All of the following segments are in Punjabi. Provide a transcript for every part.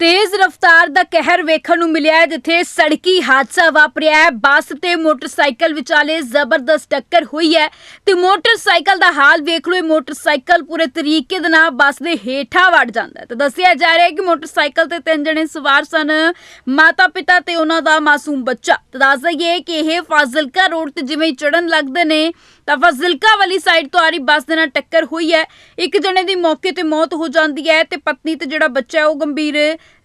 ਤੇਜ਼ ਰਫ਼ਤਾਰ ਦਾ ਕਹਿਰ ਵੇਖਣ ਨੂੰ ਮਿਲਿਆ ਹੈ, ਜਿੱਥੇ ਸੜਕੀ ਹਾਦਸਾ ਵਾਪਰਿਆ ਹੈ। ਬੱਸ ਤੇ ਮੋਟਰਸਾਈਕਲ ਵਿਚਾਲੇ ਜ਼ਬਰਦਸਤ ਟੱਕਰ ਹੋਈ ਹੈ ਤੇ ਮੋਟਰਸਾਈਕਲ ਦਾ ਹਾਲ ਵੇਖ ਲਓ। ਇਹ ਮੋਟਰਸਾਈਕਲ ਪੂਰੇ ਤਰੀਕੇ ਦੇ ਨਾਲ ਬੱਸ ਦੇ ਹੇਠਾਂ ਵੜ ਜਾਂਦਾ ਹੈ। ਤੇ ਦੱਸਿਆ ਜਾ ਰਿਹਾ ਹੈ ਕਿ ਮੋਟਰਸਾਈਕਲ ਤੇ ਤਿੰਨ ਜਣੇ ਸਵਾਰ ਸਨ ਮਾਤਾ ਪਿਤਾ ਤੇ ਉਹਨਾਂ ਦਾ ਮਾਸੂਮ ਬੱਚਾ। ਤੇ ਦੱਸ ਦਈਏ ਕਿ ਇਹ ਫਾਜ਼ਿਲਕਾ ਰੋਡ ਤੇ ਜਿਵੇਂ ਚੜਨ ਲੱਗਦੇ ਨੇ ਤਾਂ ਫਾਜ਼ਿਲਕਾ ਵਾਲੀ ਸਾਈਡ ਤੋਂ ਆ ਰਹੀ ਬੱਸ ਦੇ ਨਾਲ ਟੱਕਰ ਹੋਈ ਹੈ। ਇੱਕ ਜਣੇ ਦੀ ਮੌਕੇ ਤੇ ਮੌਤ ਹੋ ਜਾਂਦੀ ਹੈ ਤੇ ਪਤਨੀ ਤੇ ਜਿਹੜਾ ਬੱਚਾ ਹੈ ਉਹ ਗੰਭੀਰ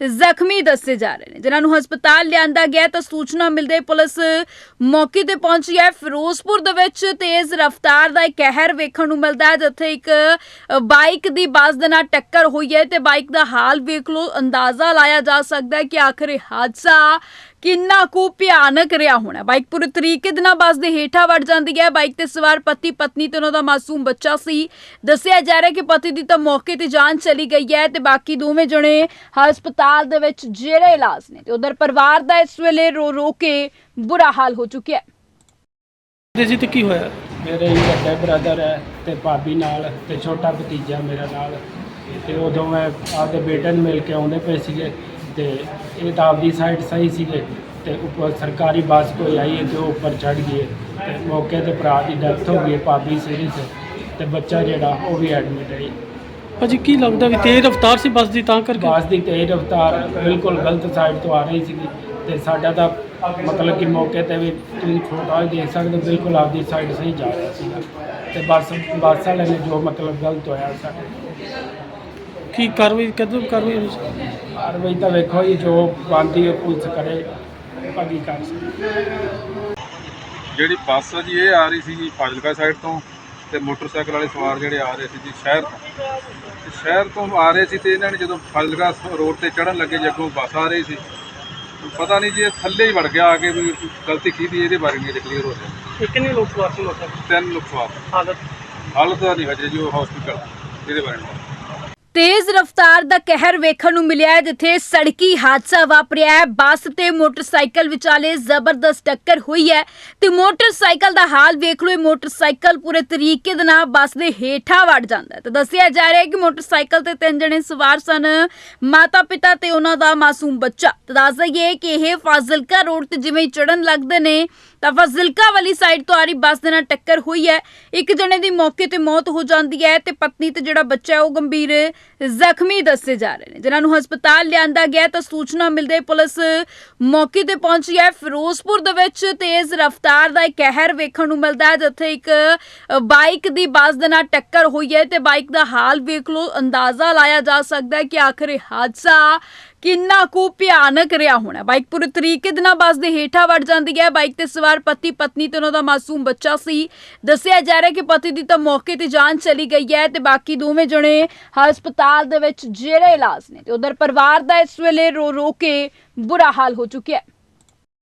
ਜ਼ਖਮੀ ਦੱਸੇ ਜਾ ਰਹੇ ਨੇ। ਜਿਨ੍ਹਾਂ ਨੂੰ ਹਸਪਤਾਲ ਲਿਆਂਦਾ ਗਿਆ ਤਾਂ ਸੂਚਨਾ ਮਿਲਦੇ ਪੁਲਿਸ ਮੌਕੇ ਤੇ ਪਹੁੰਚੀ ਹੈ। ਫਿਰੋਜ਼ਪੁਰ ਦੇ ਵਿੱਚ ਤੇਜ਼ ਰਫ਼ਤਾਰ ਦਾ ਇੱਕ ਕਹਿਰ ਵੇਖਣ ਨੂੰ ਮਿਲਦਾ ਹੈ, ਜਿੱਥੇ ਇੱਕ ਬਾਈਕ ਦੀ ਬੱਸ ਦੇ ਨਾਲ ਟੱਕਰ ਹੋਈ ਹੈ ਤੇ ਬਾਈਕ ਦਾ ਹਾਲ ਵੇਖ ਲਓ। ਅੰਦਾਜ਼ਾ ਲਾਇਆ ਜਾ ਸਕਦਾ ਹੈ ਕਿ ਆਖਰ ਹਾਦਸਾ ਕਿੰਨਾ ਕੁ ਭਿਆਨਕ ਰਿਹਾ ਹੋਣਾ। ਬਾਈਕ ਪੂਰੇ ਤਰੀਕੇ ਦੇ ਨਾਲ ਬੱਸ ਦੇ ਹੇਠਾਂ ਵੜ ਜਾਂਦੀ ਹੈ। ਬਾਈਕ ਤੇ ਸਵਾਰ ਪਤੀ ਪਤਨੀ ਤੇ ਉਹਨਾਂ ਦਾ ਮਾਸੂਮ ਬੱਚਾ ਸੀ। ਦੱਸਿਆ ਜਾ ਰਿਹਾ ਕਿ ਪਤੀ ਦੀ ਤਾਂ ਮੌਕੇ ਤੇ ਜਾਨ ਚਲੀ ਗਈ ਹੈ ਤੇ ਬਾਕੀ ਦੋਵੇਂ ਜਣੇ ਹਸਪਤਾਲ ਦੇ ਵਿੱਚ ਜੇਰੇ ਇਲਾਜ ਨੇ ਤੇ ਉਧਰ ਪਰਿਵਾਰ ਦਾ ਇਸ ਵੇਲੇ ਰੋ ਰੋ ਕੇ ਬੁਰਾ ਹਾਲ ਹੋ ਚੁੱਕਿਆ ਹੈ। ਦੇ ਜੀ ਤੇ ਕੀ ਹੋਇਆ? ਮੇਰੇ ਹੀ ਵੱਡਾ ਬ੍ਰਦਰ ਹੈ ਤੇ ਭਾਬੀ ਨਾਲ ਤੇ ਛੋਟਾ ਭਤੀਜਾ ਮੇਰਾ ਨਾਲ ਤੇ ਉਦੋਂ ਮੈਂ ਆਪਦੇ ਬੇਟੇ ਨੂੰ ਮਿਲ ਕੇ ਆਉਂਦੇ ਪਏ ਸੀਗੇ ਤੇ ਇਹ ਤਾਂ ਆਪਦੀ ਸਾਈਡ ਸਹੀ ਸੀਗੇ। ਤੇ ਉੱਪਰ ਸਰਕਾਰੀ ਬੱਸ ਕੋਈ ਆਈ ਤੇ ਉਹ ਉੱਪਰ ਚੜ ਗਈ ਹੈ ਤੇ ਮੌਕੇ ਤੇ ਭਰਾ ਦੀ ਡੈਥ ਹੋ ਗਈ ਭਾਬੀ ਸੀਰੀਅਸ ਤੇ ਬੱਚਾ ਜਿਹੜਾ ਉਹ ਵੀ ਐਡਮਿਟ ਹੈ। ਭਾਜੀ ਕੀ ਲੱਗਦਾ ਵੀ ਤੇਜ਼ ਰਫ਼ਤਾਰ ਸੀ ਬੱਸ ਦੀ ਤਾਂ ਕਰਕੇ ਬੱਸ ਦੀ ਤੇਜ਼ ਰਫ਼ਤਾਰ ਬਿਲਕੁਲ ਗਲਤ ਸਾਈਡ ਤੋਂ ਆ ਰਹੀ ਸੀਗੀ ਤੇ ਸਾਡਾ ਤਾਂ ਮਤਲਬ ਕਿ ਮੌਕੇ ਤੇ ਵੀ ਤੁਸੀਂ ਫੋਟੋ ਹੀ ਦੇਖ ਸਕਦੇ ਹੋ, ਬਿਲਕੁਲ ਆਪਦੀ ਸਾਈਡ ਸਹੀ ਜਾ ਰਿਹਾ ਸੀਗਾ ਤੇ ਬੱਸ ਬੱਸ ਵਾਲੇ ਨੇ ਜੋ ਮਤਲਬ ਗਲਤ ਹੋਇਆ ਸਾਡੇ ਕੀ ਕਾਰਵਾਈ ਕਦੋਂ ਕਾਰਵਾਈ ਸੀ? ਕਾਰਵਾਈ ਤਾਂ ਵੇਖੋ ਜੀ ਜੋ ਬਣਦੀ ਹੈ ਪੁਲਿਸ ਕਰੇ ਭਾਗੀ ਕਰ ਸਕਦੀ ਜਿਹੜੀ ਬੱਸ ਆ ਜੀ ਇਹ ਆ ਰਹੀ ਸੀ ਜੀ ਫਾਜ਼ਿਲਕਾ ਸਾਈਡ ਤੋਂ ਤੇ ਮੋਟਰਸਾਈਕਲ ਵਾਲੇ ਸਵਾਰ ਜਿਹੜੇ ਆ ਰਹੇ ਸੀ ਜੀ ਸ਼ਹਿਰ ਤੋਂ। ਤੇ ਸ਼ਹਿਰ ਤੋਂ ਆ ਰਹੇ ਸੀ ਤੇ ਇਹਨਾਂ ਨੇ ਜਦੋਂ ਫਾਜ਼ਿਲਕਾ ਰੋਡ ਤੇ ਚੜਨ ਲੱਗੇ ਜੀ ਅੱਗੋਂ ਬੱਸ ਆ ਰਹੀ ਸੀ। ਪਤਾ ਨਹੀਂ ਜੀ ਇਹ ਥੱਲੇ ਹੀ ਵੜ ਗਿਆ ਆ ਕੇ ਵੀ ਗਲਤੀ ਕਿਹਦੀ ਇਹਦੇ ਬਾਰੇ ਨਹੀਂ ਕਲੀਅਰ ਹੋ ਰਿਹਾ। ਕਿੰਨੇ ਲੋਕ ਸਵਾਰ ਸੀ ਮੋਟਰ ਤਿੰਨ ਲੋਕ ਸਵਾਰ। ਹਾਲਤ? ਹਾਲਤ ਦਾ ਨਹੀਂ ਹਜੇ ਜੀ ਉਹ ਹਸਪੀਟਲ ਇਹਦੇ ਬਾਰੇ ਤੇਜ਼ ਰਫ਼ਤਾਰ ਦਾ ਕਹਿਰ ਵੇਖਣ ਨੂੰ ਮਿਲਿਆ ਹੈ, ਜਿੱਥੇ ਸੜਕੀ ਹਾਦਸਾ ਵਾਪਰਿਆ ਹੈ। ਬੱਸ ਤੇ ਮੋਟਰਸਾਈਕਲ ਵਿਚਾਲੇ ਜ਼ਬਰਦਸਤ ਟੱਕਰ ਹੋਈ ਹੈ ਤੇ ਮੋਟਰਸਾਈਕਲ ਦਾ ਹਾਲ ਵੇਖ ਲਓ। ਇਹ ਮੋਟਰਸਾਈਕਲ ਪੂਰੇ ਤਰੀਕੇ ਦੇ ਨਾਲ ਬੱਸ ਦੇ ਹੇਠਾਂ ਵੜ ਜਾਂਦਾ ਹੈ। ਤੇ ਦੱਸਿਆ ਜਾ ਰਿਹਾ ਹੈ ਕਿ ਮੋਟਰਸਾਈਕਲ ਤੇ ਤਿੰਨ ਜਣੇ ਸਵਾਰ ਸਨ ਮਾਤਾ ਪਿਤਾ ਤੇ ਉਹਨਾਂ ਦਾ ਮਾਸੂਮ ਬੱਚਾ। ਤੇ ਦੱਸ ਦਈਏ ਕਿ ਇਹ ਫਾਜ਼ਿਲਕਾ ਰੋਡ ਤੇ ਜਿਵੇਂ ਚੜਨ ਲੱਗਦੇ ਨੇ ਤਾਂ ਫਾਜ਼ਿਲਕਾ ਵਾਲੀ ਸਾਈਡ ਤੋਂ ਆ ਰਹੀ ਬੱਸ ਦੇ ਨਾਲ ਟੱਕਰ ਹੋਈ ਹੈ। ਇੱਕ ਜਣੇ ਦੀ ਮੌਕੇ ਤੇ ਮੌਤ ਹੋ ਜਾਂਦੀ ਹੈ ਤੇ ਪਤਨੀ ਤੇ ਜਿਹੜਾ ਬੱਚਾ ਹੈ ਉਹ ਗੰਭੀਰ ਜ਼ਖਮੀ ਦੱਸੇ ਜਾ ਰਹੇ ਨੇ। ਜਿਨ੍ਹਾਂ ਨੂੰ ਹਸਪਤਾਲ ਲਿਆਂਦਾ ਗਿਆ ਤਾਂ ਸੂਚਨਾ ਮਿਲਦੇ ਪੁਲਿਸ ਮੌਕੇ ਤੇ ਪਹੁੰਚੀ ਹੈ। ਫਿਰੋਜ਼ਪੁਰ ਦੇ ਵਿੱਚ ਤੇਜ਼ ਰਫ਼ਤਾਰ ਦਾ ਇੱਕ ਕਹਿਰ ਵੇਖਣ ਨੂੰ ਮਿਲਦਾ ਹੈ, ਜਿੱਥੇ ਇੱਕ ਬਾਈਕ ਦੀ ਬੱਸ ਦੇ ਨਾਲ ਟੱਕਰ ਹੋਈ ਹੈ ਤੇ ਬਾਈਕ ਦਾ ਹਾਲ ਵੇਖ ਲਓ। ਅੰਦਾਜ਼ਾ ਲਾਇਆ ਜਾ ਸਕਦਾ ਹੈ ਕਿ ਆਖਰ ਹਾਦਸਾ ਕਿੰਨਾ ਕੁ ਭਿਆਨਕ ਰਿਹਾ ਹੋਣਾ। ਬਾਈਕ ਪੂਰੇ ਤਰੀਕੇ ਦੇ ਨਾਲ ਬੱਸ ਦੇ ਹੇਠਾਂ ਵੜ ਜਾਂਦੀ ਹੈ। ਬਾਈਕ ਤੇ ਸਵਾਰ ਪਤੀ ਪਤਨੀ ਤੇ ਉਹਨਾਂ ਦਾ ਮਾਸੂਮ ਬੱਚਾ ਸੀ। ਦੱਸਿਆ ਜਾ ਰਿਹਾ ਕਿ ਪਤੀ ਦੀ ਤਾਂ ਮੌਕੇ ਤੇ ਜਾਨ ਚਲੀ ਗਈ ਹੈ ਤੇ ਬਾਕੀ ਦੋਵੇਂ ਜਣੇ ਹਸਪਤਾਲ ਦੇ ਵਿੱਚ ਜੇਰੇ ਇਲਾਜ ਨੇ ਤੇ ਉਧਰ ਪਰਿਵਾਰ ਦਾ ਇਸ ਵੇਲੇ ਰੋ ਰੋ ਕੇ ਬੁਰਾ ਹਾਲ ਹੋ ਚੁੱਕਿਆ ਹੈ।